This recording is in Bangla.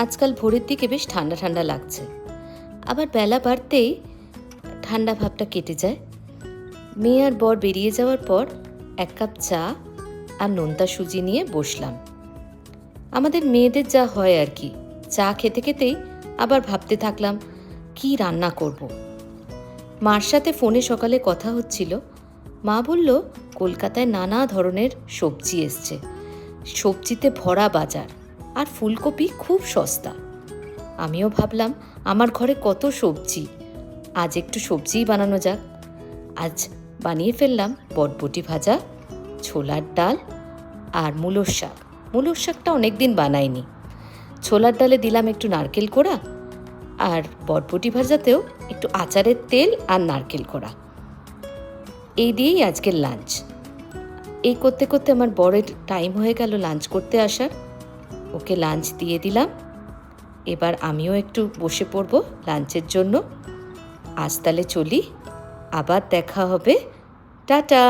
আজকাল ভোরের দিকে বেশ ঠান্ডা ঠান্ডা লাগছে। আবার বেলা বাড়তেই ঠান্ডা ভাবটা কেটে যায়। মেয়ে আর বর বেরিয়ে যাওয়ার পর এক কাপ চা আর নোনতা সুজি নিয়ে বসলাম। আমাদের মেয়েদের যা হয় আর কি, চা খেতে খেতেই আবার ভাবতে থাকলাম, কি রান্না করব। মার সাথে ফোনে সকালে কথা হচ্ছিল। মা বলল, কলকাতায় নানা ধরনের সবজি এসছে। সবজিতে ভরা বাজার। আর ফুলকপি খুব সস্তা। আমিও ভাবলাম, আমার ঘরে কত সবজি। আজ একটু সবজিই বানানো যাক। আজ বানিয়ে ফেললাম বটবটি ভাজা, ছোলার ডাল আর মূলোর শাক। মূলোর শাকটা অনেক দিন বানাইনি। ছোলার ডালে দিলাম একটু নারকেল কোড়া আর বটবটি ভাজাতেও একটু আচারের তেল আর নারকেল কোড়া। এই দিয়েই আজকের লাঞ্চ। এই করতে করতে আমার বড়ের টাইম হয়ে গেল লাঞ্চ করতে আসার। ওকে লাঞ্চ দিয়ে দিলাম। এবার আমিও একটু বসে পড়ব লাঞ্চের জন্য। আজ তাহলে চলি, আবার দেখা হবে। টাটা!